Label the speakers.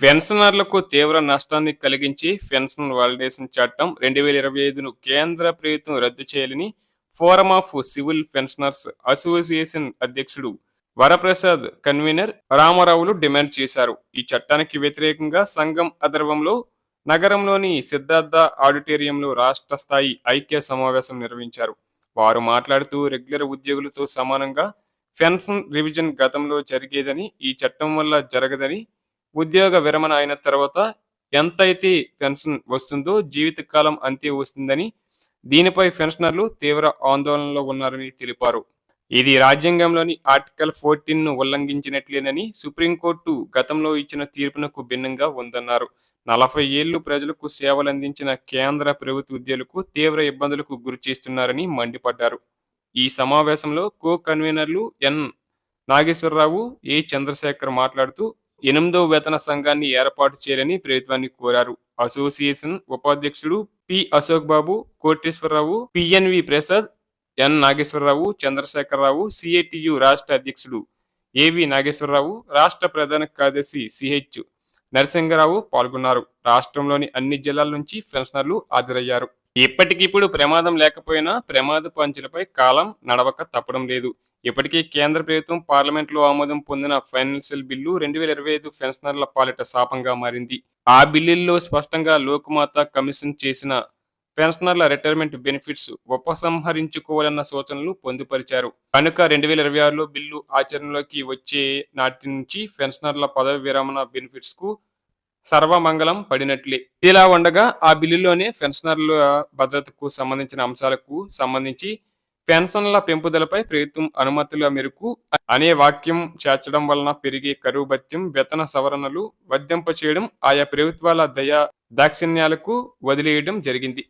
Speaker 1: పెన్షనర్లకు తీవ్ర నష్టాన్ని కలిగించి పెన్షన్ వాలిడేషన్ చట్టం రెండు వేల ఇరవై ఐదును కేంద్ర ప్రభుత్వం రద్దు చేయాలని forum of civil pensioners association అధ్యక్షుడు వరప్రసాద్ కన్వీనర్ రామారావులు డిమాండ్ చేశారు. ఈ చట్టానికి వ్యతిరేకంగా సంఘం అధర్వంలో నగరంలోని సిద్ధార్థ ఆడిటోరియంలో రాష్ట్ర స్థాయి ఐక్య సమావేశం నిర్వహించారు. వారు మాట్లాడుతూ రెగ్యులర్ ఉద్యోగులతో సమానంగా పెన్షన్ రివిజన్ గతంలో జరిగేదని ఈ చట్టం వల్ల జరగదని ఉద్యోగ విరమణ అయిన తర్వాత ఎంతైతే పెన్షన్ వస్తుందో జీవితకాలం అంతే వస్తుందని దీనిపై పెన్షనర్లు తీవ్ర ఆందోళనలో ఉన్నారని తెలిపారు. ఇది రాజ్యాంగంలోని ఆర్టికల్ ఫోర్టీన్ను ఉల్లంఘించినట్లేనని సుప్రీంకోర్టు గతంలో ఇచ్చిన తీర్పునకు భిన్నంగా ఉందన్నారు. నలభై ఏళ్ళు ప్రజలకు సేవలు అందించిన కేంద్ర ప్రభుత్వ ఉద్యోగులకు తీవ్ర ఇబ్బందులకు గురి చేస్తున్నారని మండిపడ్డారు. ఈ సమావేశంలో కో కన్వీనర్లు ఎన్. నాగేశ్వరరావు ఏ. చంద్రశేఖర్ మాట్లాడుతూ ఎనిమిదో వేతన సంఘాన్ని ఏర్పాటు చేయాలని ప్రభుత్వాన్ని కోరారు. అసోసియేషన్ ఉపాధ్యక్షుడు P. Ashok Babu Koteswararao PNV Prasad N. Nageswararao Chandrasekhararao CITU రాష్ట్ర అధ్యక్షుడు ఏవి నాగేశ్వరరావు రాష్ట్ర ప్రధాన కార్యదర్శి సిహెచ్ నరసింగరావు పాల్గొన్నారు. రాష్ట్రంలోని అన్ని జిల్లాల నుంచి పెన్షనర్లు హాజరయ్యారు. ఇప్పటికిప్పుడు ప్రమాదం లేకపోయినా ప్రమాద పంచులపై కాలం నడవక తప్పడం లేదు. ఇప్పటికే కేంద్ర ప్రభుత్వం పార్లమెంట్లో ఆమోదం పొందిన ఫైనాన్షియల్ బిల్లు రెండు వేల ఇరవై ఐదు పెన్షనర్ల పాలిట శాపంగా మారింది. ఆ బిల్లుల్లో స్పష్టంగా లోక్మాత కమిషన్ చేసిన పెన్షనర్ల రిటైర్మెంట్ బెనిఫిట్స్ ఉపసంహరించుకోవాలన్న సూచనలు పొందుపరిచారు. కనుక రెండు వేల ఇరవై ఆరులో బిల్లు ఆచరణలోకి వచ్చే నాటి నుంచి పెన్షనర్ల పదవి విరమణ బెనిఫిట్స్కు సర్వమంగళం పడినట్లే. ఇలా ఉండగా ఆ బిల్లులోనే పెన్షనర్ల భద్రతకు సంబంధించిన అంశాలకు సంబంధించి పెన్షన్ల పెంపుదలపై ప్రభుత్వం అనుమతుల మేరకు అనే వాక్యం చేర్చడం వలన పెరిగే కరువు భత్యం వేతన సవరణలు వర్ధింప చేయడం ఆయా ప్రభుత్వాల దయా దాక్షిణ్యాలకు వదిలేయడం జరిగింది.